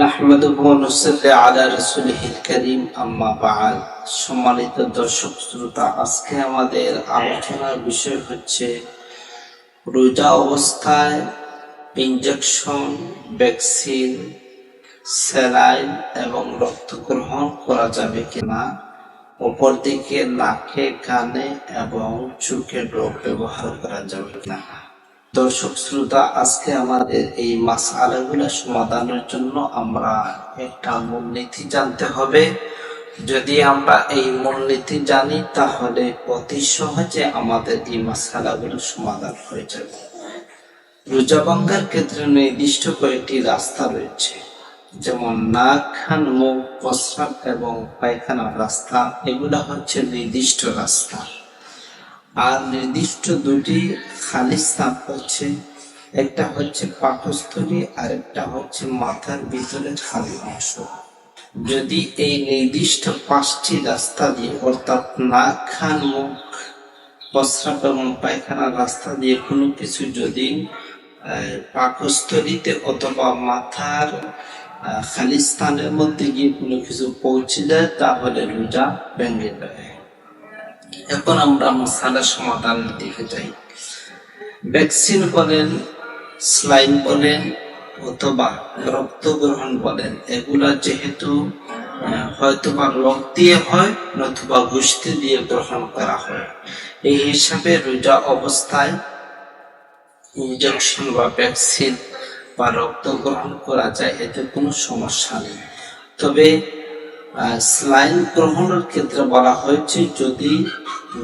নাহমাদুহু ওয়া নুসাল্লি আলা রাসূলিহিল কারীম আম্মা সম্মানিত দর্শক শ্রোতা, আজকে আমাদের আলোচনার বিষয় হচ্ছে রোজা অবস্থায় ইনজেকশন ভ্যাকসিন স্যালাইন এবং রক্ত গ্রহণ করা যাবে কিনা, অপরদিকে নাকে, কানে এবং চোখে ড্রপ ব্যবহার করা যাবে কিনা। দর্শক শ্রোতা, আজকে আমাদের এই মাসালাগুলো সমাধানের জন্য আমরা একটা মূলনীতি জানতে হবে। যদি আমরা এই মূলনীতি জানি, তাহলে অতি সহজে আমাদের এই মাসালাগুলো সমাধান হয়ে যাবে। রোজা ভাঙ্গার ক্ষেত্রে নির্দিষ্ট কয়েকটি রাস্তা রয়েছে, যেমন নাক খান মুখ, প্রস্রাব এবং পায়খানার রাস্তা। এগুলো হচ্ছে নির্দিষ্ট রাস্তা। আর নির্দিষ্ট দুটি খালি স্থান হচ্ছে, একটা হচ্ছে পাকস্থলী আর একটা হচ্ছে মাথার ভিতরে খালি অংশ। যদি এই নির্দিষ্ট পাঁচটি রাস্তা দিয়ে, অর্থাৎ নাক খান মুখ, প্রস্রাব এবং পায়খানার রাস্তা দিয়ে কোনো কিছু যদি পাকস্থলীতে অথবা মাথার খালি স্থানের মধ্যে গিয়ে কোনো কিছু পৌঁছে যায়, তাহলে রোজা ভেঙে যায়। এখন আমরা মশালার সমাধান দিকে যাই। ভ্যাকসিন বলেন স্লাইন বলেন অথবা রক্ত গ্রহণ বলেন এগুলা যেহেতু আহ, হয়তোবা রক্ত দিয়ে হয় নতুবা গোষ্ঠী দিয়ে গ্রহণ করা হয়। এই হিসাবে রোজা অবস্থায় ইনজেকশন বা ভ্যাকসিন বা রক্ত গ্রহণ করা যায় এতে কোনো সমস্যা নেই। তবে স্লাইন গ্রহণের ক্ষেত্রে বলা হয়েছে যদি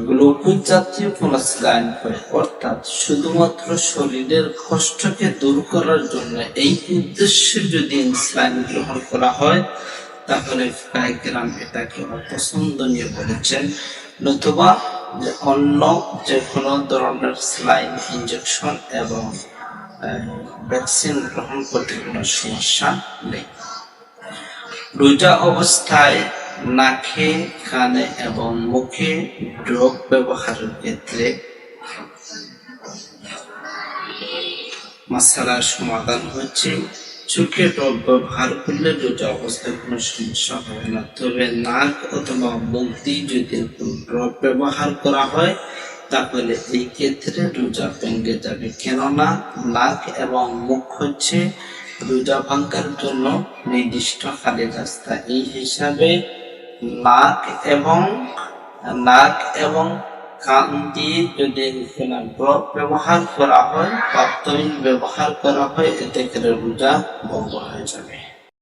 গ্লুকোজ জাতীয় কোন স্লাইন হয়, অর্থাৎ শুধুমাত্র শরীরের কষ্টকে দূর করার জন্য এই উদ্দেশ্যে যদি স্লাইন গ্রহণ করা হয়, তাহলে গ্রাম এটাকে অপছন্দনীয় বলেছেন। নতুবা যে অন্য যে কোনো ধরনের স্লাইন ইনজেকশন এবং ভ্যাকসিন গ্রহণ করতে কোনো সমস্যা নেই। রোজা অবস্থায় নাকে, কানে এবং মুখে ড্রপ ব্যবহারের ক্ষেত্রে মশালার সমাধান হচ্ছে চোখে ড্রপ ব্যবহার করলে রোজা অবস্থায় কোনো সমস্যা হবে না। তবে নাক অথবা মুখ দিয়ে যদি ড্রপ ব্যবহার করা হয়, তাহলে এই ক্ষেত্রে রোজা ভেঙে যাবে। কেননা নাক এবং মুখ হচ্ছে রোজা ভাঙ্গার জন্য নির্দিষ্ট খালি রাস্তা। এই হিসাবে নাক এবং নাক এবং কান দিয়ে যদি ব্যবহার করা হয় বা ব্যবহার করা হয়, এতে করে রোজা ভঙ্গ হয়ে যাবে।